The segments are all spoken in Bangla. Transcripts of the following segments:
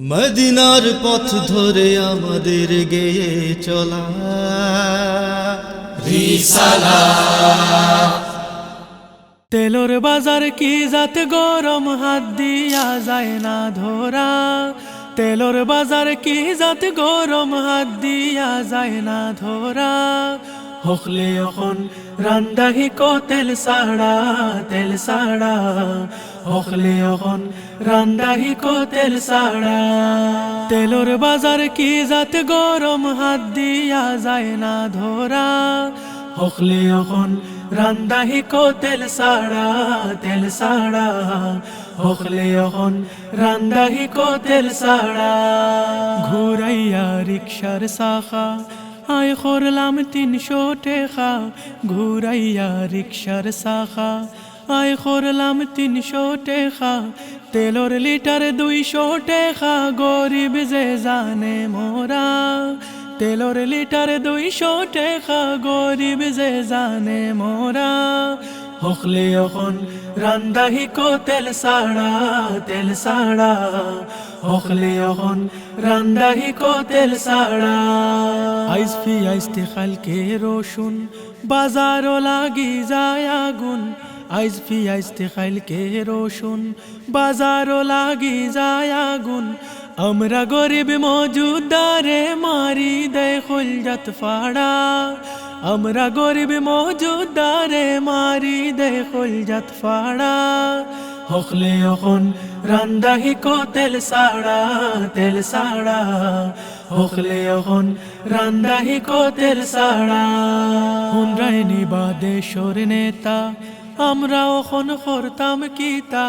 মদিনার পথ ধরে আমাদের গেয়ে চলা। তেলোর বাজার কি জাত গরম হাত দিয়া যায় না ধরা। তেলোর বাজার কি জাত গরম হাত দিয়া যায় না ধরা। হকলে এখন রান্দাহি কো তেল সাড়া তেল সাড়া। হকলে এখন রান্দাহি কো তেল সাড়া। তেলোর বাজার কি জাত গরম হাত দিয়া যায় না ধরা। হকলে এখন রান্দাহি কো তেল সাড়া তেল সাড়া। হকলে এখন রান্দাহি কো তেল সাড়া। ঘুরাইয়া রিক্সার শাখা আয় করলাম তিনশো টেখা ঘুরাইয়া রিক্সার শাখা। আয় করলাম তিনশো টেখা তেলর লিটার দুইশো টেখা গরিব যে জানে মোরা। তেলর লিটার দুইশো টেকা, গরিব যে জানে মোরা। হকলে এখন রান্দাহি কো তেল সাড়া তেল সাড়া। হকলে এখন রান্দাহি কো তেল সাড়া। আইস ফি আইসতে খালকে রোশুন বাজারও লাগি যায় আগুন। আইজ ফি আইসতে খাইলকে রোশুন বাজারও লাগি যায় আগুন। আমরা গরিব মজুদারে মারি দেয় খুলজাত ফাড়া। আমরা গরিব মজুদারে মারি দেয় খুলজাত ফাড়া। হকলে এখন রান্দাহি কো তেল সাড়া তেল সাড়া। হকলে এখন রান্দাহি কো তেল সাড়া। হুনরাই নিবাদে সর নেতা আমরা ওখন করতাম কিতা।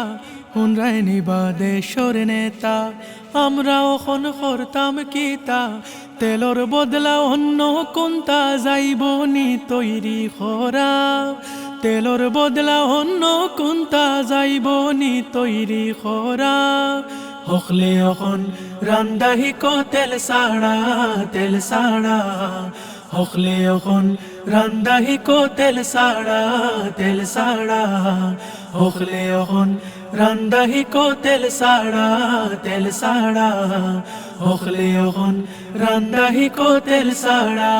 হুনরাই নিবাদে সর নেতা আমরা ওখন করতাম কিতা। তেলর বদলা অন্য কোনটা যাইব নি তৈরি করা তেলর বদলা অন্য কোনটা যাইব নি তৈরি করা হকলে এখন রান্দাহি তেল সাড়া তেল সাড়া। হকলে এখন রান্দাহি তেল সাড়া তেল সাড়া। হকলে এখন রান্দাহি কো তেল সাড়া তেল সাড়া হকলে এখন রান্দাহি কো তেল সাড়া